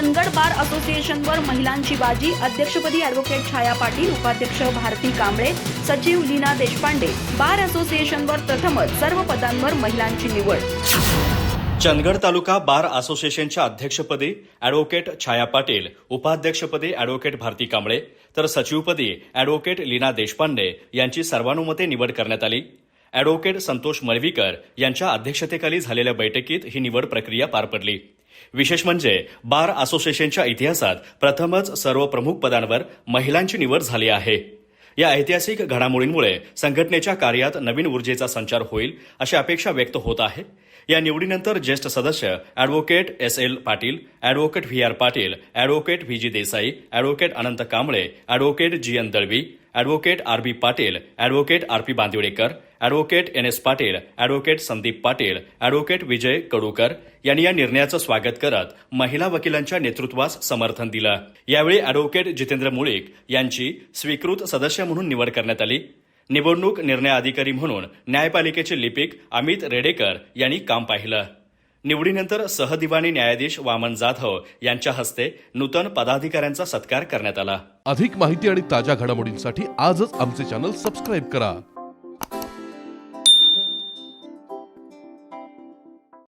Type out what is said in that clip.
चंदगड बार असोसिएशनवर महिलांची बाजी. अध्यक्षपदी अॅडव्होकेट छाया पाटील उपाध्यक्ष भारती कांबळे सचिव लीना देशपांडे. बार असोसिएशनवर प्रथमच सर्व पदांवर महिलांची निवड. चंदगड तालुका बार असोसिएशनच्या अध्यक्षपदी अॅडव्होकेट छाया पाटील उपाध्यक्षपदी अॅडव्होकेट भारती कांबळे तर सचिवपदी अॅडव्होकेट लीना देशपांडे यांची सर्वानुमते निवड करण्यात आली. अॅडव्होकेट संतोष मळवीकर यांच्या अध्यक्षतेखाली झालेल्या बैठकीत ही निवड प्रक्रिया पार पडली. विशेष म्हणजे बार असोसिएशनच्या इतिहासात प्रथमच सर्व प्रमुख पदांवर महिलांची निवड झाली आहे. या ऐतिहासिक घडामोडींमुळे संघटनेच्या कार्यात नवीन ऊर्जेचा संचार होईल अशी अपेक्षा व्यक्त होत आहे. या निवडीनंतर ज्येष्ठ सदस्य advocate S L Patil advocate V R Patil advocate V G Desai advocate Anant Kamble advocate G N Dalvi advocate R B Patil advocate R P Bandiwadekar advocate N S Patil advocate Sandeep Patil advocate Vijay Kadukar यांनी या निर्णयाचं स्वागत करत महिला वकिलांच्या नेतृत्वास समर्थन दिलं. यावेळी अॅडव्होकेट जितेंद्र मुळीक यांची स्वीकृत सदस्य म्हणून निवड करण्यात आली. निवडणूक निर्णय अधिकारी म्हणून न्यायपालिकेचे लिपिक अमित रेडेकर यांनी काम पाहिलं. निवडीनंतर सहदिवाणी न्यायाधीश वामन जाधव यांच्या हस्ते नूतन पदाधिकाऱ्यांचा सत्कार करण्यात आला. अधिक माहिती आणि ताज्या घडामोडींसाठी आजच आमचे चॅनल सबस्क्राईब करा.